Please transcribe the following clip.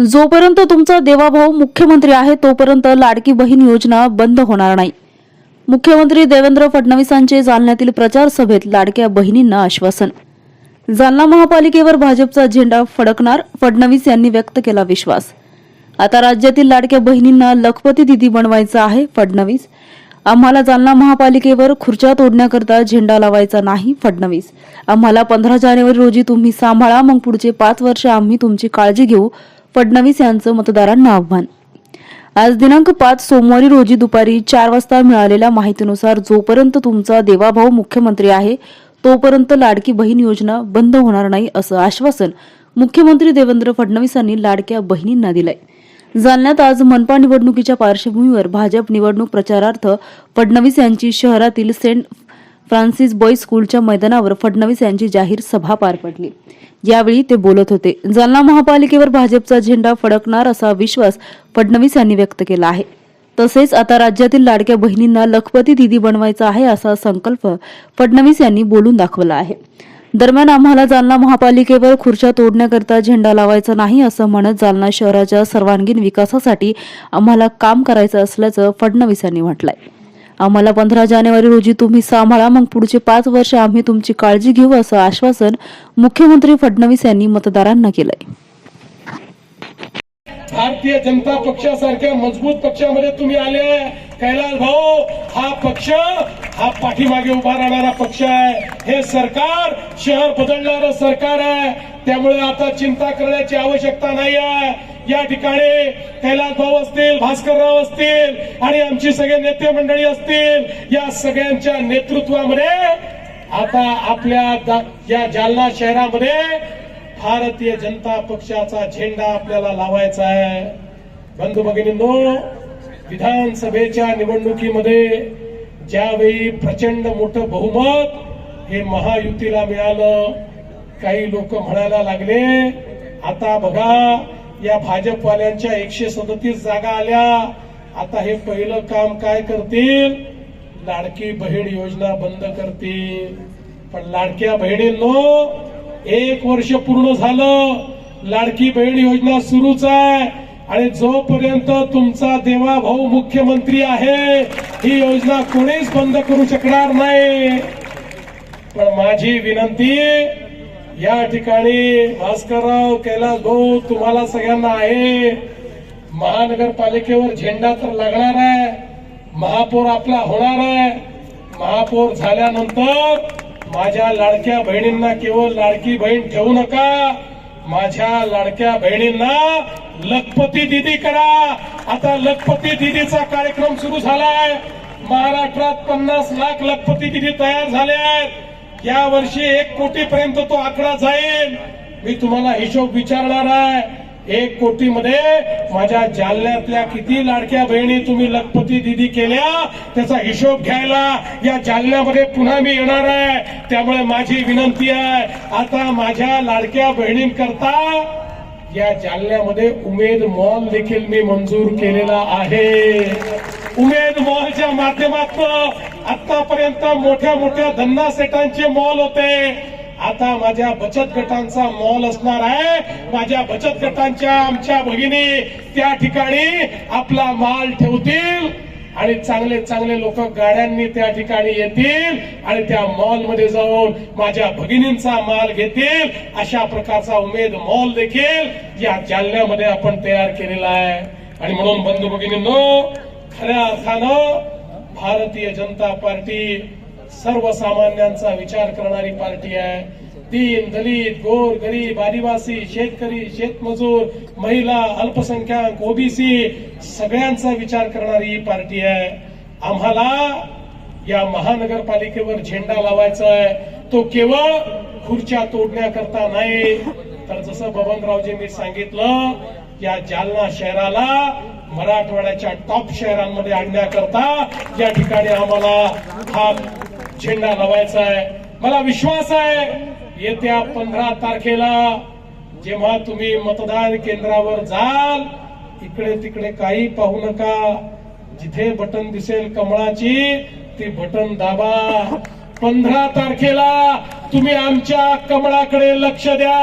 जोपर्यंत तुमचा देवाभाऊ मुख्यमंत्री आहे तोपर्यंत लाडकी बहीण योजना बंद होणार नाही. मुख्यमंत्री देवेंद्र फडणवीसांचे जालन्यातील प्रचार सभेत लाडक्या बहिणींना आश्वासन. जालना महापालिकेवर भाजपचा झेंडा फडकणार फडणवीस यांनी व्यक्त केला विश्वास. आता राज्यातील लाडक्या बहिणींना लखपती दिदी बनवायचं आहे फडणवीस. आम्हाला जालना महापालिकेवर खुर्च्या तोडण्याकरता झेंडा लावायचा नाही फडणवीस. आम्हाला पंधरा जानेवारी रोजी तुम्ही सांभाळा मग पुढचे पाच वर्ष आम्ही तुमची काळजी घेऊ फडणवीस यांचं मतदारांना आव्हान. आज दिनांक पाच सोमवारी रोजी दुपारी चार वाजता मिळालेल्या माहितीनुसार जोपर्यंत तुमचा देवाभाऊ मुख्यमंत्री आहे तोपर्यंत लाडकी बहीण योजना बंद होणार नाही असं आश्वासन मुख्यमंत्री देवेंद्र फडणवीसांनी लाडक्या बहिणींना दिलंय. जालन्यात आज मनपा निवडणुकीच्या पार्श्वभूमीवर भाजप निवडणूक प्रचारार्थ फडणवीस यांची शहरातील सेंट फ्रान्सिस बॉय स्कूलच्या मैदानावर फडणवीस यांची जाहीर सभा पार पडली. यावेळी ते बोलत होते जालना महापालिकेवर भाजपचा झेंडा फडकणार असा विश्वास फडणवीस यांनी व्यक्त केला आहे. तसेच आता राज्यातील लाडक्या बहिणींना लखपती दिदी बनवायचा आहे असा संकल्प फडणवीस यांनी बोलून दाखवला आहे. दरम्यान आम्हाला जालना महापालिकेवर खुर्च्या तोडण्याकरता झेंडा लावायचा नाही असं म्हणत जालना शहराच्या सर्वांगीण विकासासाठी आम्हाला काम करायचं असल्याचं फडणवीस यांनी म्हटलंय. आम्हाला पंधरा जानेवारी रोजी तुम्ही सांभाळा मग पुढचे पाच वर्ष आम्ही तुमची काळजी घेऊ असं आश्वासन मुख्यमंत्री फडणवीस यांनी मतदारांना केलंय. भारतीय जनता पक्षासारख्या मजबूत पक्षामध्ये तुम्ही आले कैलास भाऊ हा पक्ष हा पाठीमागे उभा राहणारा पक्ष आहे. हे सरकार शहर बदलणारं सरकार आहे. त्यामुळे आता चिंता करण्याची आवश्यकता नाही आहे. या ठिकाणी कैलास भाऊ असतील भास्करराव असतील आणि आमची सगळे नेते मंडळी असतील या सगळ्यांच्या नेतृत्वामध्ये आता आपल्या दा- या जालना शहरामध्ये भारतीय जनता पक्षाचा झेंडा आपल्याला लावायचा आहे. बंधू भगिनींनो विधानसभेच्या निवडणुकीमध्ये ज्यावेळी प्रचंड मोठं बहुमत हे महायुतीला मिळालं काही लोक म्हणायला लागले आता बघा या भाजपवाल्यांच्या एकशे सदतीस जागा आल्या आता हे पहिलं काम काय करतील? लाडकी बहीण योजना बंद करतील. पण लाडक्या बहिणींनो एक वर्ष पूर्ण झालं लाडकी बहीण योजना सुरूच आहे. आणि जोपर्यंत तुमचा देवा भाऊ मुख्यमंत्री आहे ही योजना कोणीच बंद करू शकणार नाही. पण माझी विनंती या ठिकाणी भास्करराव कैलास भाऊ तुम्हाला सगळ्यांना आहे. महानगरपालिकेवर झेंडा तर लागणार आहे. महापौर आपला होणार आहे. महापौर झाल्यानंतर माझ्या लाडक्या बहिणींना केवळ लाडकी बहीण ठेवू नका. माझ्या लाडक्या बहिणींना लखपती दिदी करा. आता लखपती दिदीचा कार्यक्रम सुरू झालाय. महाराष्ट्रात पन्नास लाख लखपती दिदी तयार झाले आहेत या वर्षी एक कोटी पर्यंत तो आकडा जाईल. मी तुम्हाला हिशोब विचारणार आहे. एक कोटी मध्ये माझ्या जालन्यातल्या किती लाडक्या बहिणी तुम्ही लखपती दिदी केल्या त्याचा हिशोब घ्यायला या जालन्यामध्ये पुन्हा मी येणार आहे. त्यामुळे माझी विनंती आहे आता माझ्या लाडक्या बहिणींकरता या जालन्यामध्ये उमेद मॉल देखील मी मंजूर केलेला आहे. उमेद मॉलच्या माध्यमातून आतापर्यंत मोठ्या मोठ्या धंदा सेटांचे मॉल होते. आता माझ्या बचत गटांचा मॉल असणार आहे. माझ्या बचत गटांच्या आमच्या भगिनी त्या ठिकाणी आपला माल ठेवतील आणि चांगले चांगले लोक गाड्यांनी त्या ठिकाणी येतील आणि त्या मॉलमध्ये जाऊन माझ्या भगिनींचा माल घेतील. अशा प्रकारचा उमेद मॉल देखील या जालन्यामध्ये आपण तयार केलेला आहे. आणि म्हणून बंधू भगिनींनो खऱ्या अर्थानं भारतीय जनता पार्टी सर्वसामान्यांचा विचार करणारी पार्टी आहे. दीन दलित गोर गरीब आदिवासी शेतकरी शेतमजूर महिला अल्पसंख्याक ओबीसी सगळ्यांचा विचार करणारी ही पार्टी आहे. आम्हाला या महानगरपालिकेवर झेंडा लावायचा आहे. तो केवळ खुर्च्या तोडण्याकरता नाही. तर जसं बबनरावजींनी सांगितलं या जालना शहराला मराठवाड्याच्या टॉप शहरांमध्ये आणण्याकरता या ठिकाणी आम्हाला हा झेंडा लावायचा आहे. मला विश्वास आहे येत्या पंधरा तारखेला जेव्हा तुम्ही मतदान केंद्रावर जाल इकडे तिकडे काही पाहू नका. जिथे बटन दिसेल कमळाची ती बटन दाबा. पंधरा तारखेला तुम्ही आमच्या कमळाकडे लक्ष द्या.